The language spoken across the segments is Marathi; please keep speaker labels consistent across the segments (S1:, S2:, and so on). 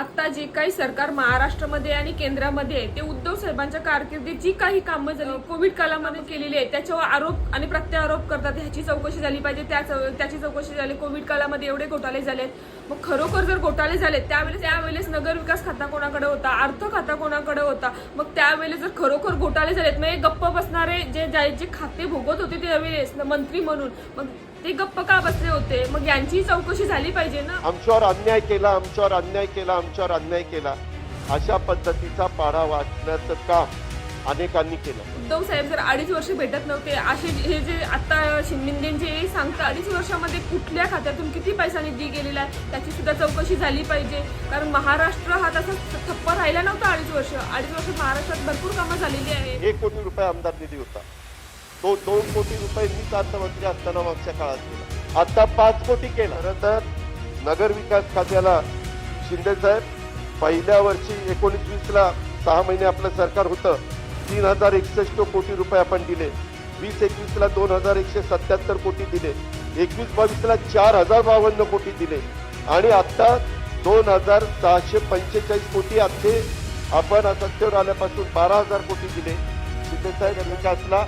S1: आत्ता जे काही सरकार महाराष्ट्रामध्ये आणि केंद्रामध्ये आहे ते उद्धव साहेबांच्या कारकिर्दीत जी काही कामं झाली कोविड कालामध्ये केलेली आहे त्याच्यावर आरोप आणि प्रत्यारोप करतात. ह्याची चौकशी झाली पाहिजे त्या त्याची चौकशी झाली कोविड कालामध्ये एवढे घोटाळे झालेत. मग खरोखर जर घोटाळे झाले त्यावेळेस त्यावेळेस नगर विकास खाता कोणाकडे होता अर्थ खाता कोणाकडे होता? मग त्यावेळेस जर खरोखर घोटाळे झालेत मग गप्प बसणारे जे जे जे खाते भोगत होते त्यावेळेस मंत्री म्हणून मग ते गप्प का बसले होते? मग यांची चौकशी झाली पाहिजे ना?
S2: आमच्यावर अन्याय केला आमच्यावर अन्याय केला आमच्यावर अन्याय केला. अशा पद्धतीचा पाढा वाचण्याचं काम अनेकांनी केलं.
S1: उद्धव साहेब जर अडीच वर्ष भेटत नव्हते असे हे जे आता शिंदे जे सांगता अडीच वर्षामध्ये कुठल्या खात्यातून किती पैसा निधी गेलेला आहे त्याची सुद्धा चौकशी झाली पाहिजे. कारण महाराष्ट्र हा तसा ठप्प राहिला नव्हता अडीच वर्ष. अडीच वर्ष महाराष्ट्रात भरपूर कामं झालेली आहेत.
S2: एक कोटी रुपये आमदार निधी होता. तो दोन कोटी रुपये मीच अर्थमंत्री असताना मागच्या काळात केला. आता पाच कोटी केला. खरं तर नगर विकास खात्याला शिंदे साहेब पहिल्या वर्षी एकोणीस वीस ला सहा महिने आपलं सरकार होतं तीन हजार एकसष्ट कोटी रुपये आपण दिले. वीस एकवीस ला दोन हजार एकशे सत्याहत्तर कोटी दिले. एकवीस बावीस ला चार हजार बावन्न कोटी दिले. आणि आता दोन हजार सहाशे पंचेचाळीस कोटी अखे आपण सत्तेवर आल्यापासून बारा हजार कोटी दिले. शिंदेसाहेब विकासला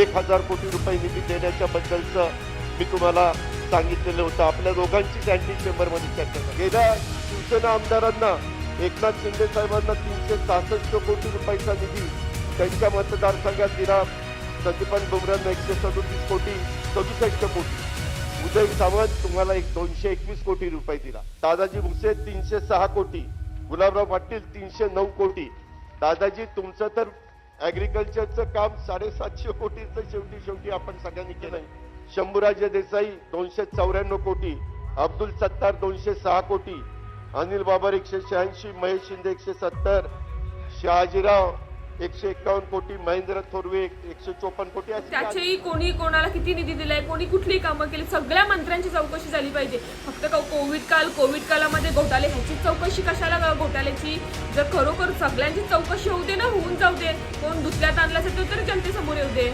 S2: एक हजार कोटी रुपये निधी देण्याच्या बद्दलचं मी तुम्हाला सांगितलेलं होतं. आपल्या दोघांची कॅन्टीन चेंबरमध्ये चर्चा गेल्या शिवसेना आमदारांना एकनाथ शिंदे साहेबांना तीनशे सहासष्ट कोटी रुपयाचा निधी त्यांच्या मतदारसंघात दिला. संदीपान बुमरांना एकशे सदोतीस कोटी सदुसष्ट कोटी. उदय सावंत तुम्हाला एक दोनशे एकवीस कोटी रुपये दिला. दादाजी भुसे तीनशे सहा कोटी. गुलाबराव पाटील तीनशे नऊ कोटी. दादाजी तुमचं तर ऍग्रिकल्चरचं काम साडेसातशे कोटीचं शेवटी शेवटी आपण सगळ्यांनी केलं शंभूराजे देसाई दोनशे चौऱ्याण्णव कोटी अब्दुल सत्तार दोनशे सहा कोटी अनिल बाबर एकशे शहाऐंशी महेश शिंदे एकशे सत्तर शहाजीराव एकशे एक्कावन्न कोटी महेंद्र थोरवे एकशे चोपन्न कोटी
S1: त्याच्याही कोणी कोणाला किती निधी दिलाय कोणी कुठली कामं केली सगळ्या मंत्र्यांची चौकशी झाली पाहिजे. फक्त का कोविड काल कोविड कालामध्ये घोटाळे ह्याची चौकशी कशाला ग- घोटाळ्याची जर खरोखर सगळ्यांची चौकशी होऊ दे ना होऊन जाऊ दे. कोण दुसऱ्यात आणला असेल तो जनतेसमोर येऊ दे.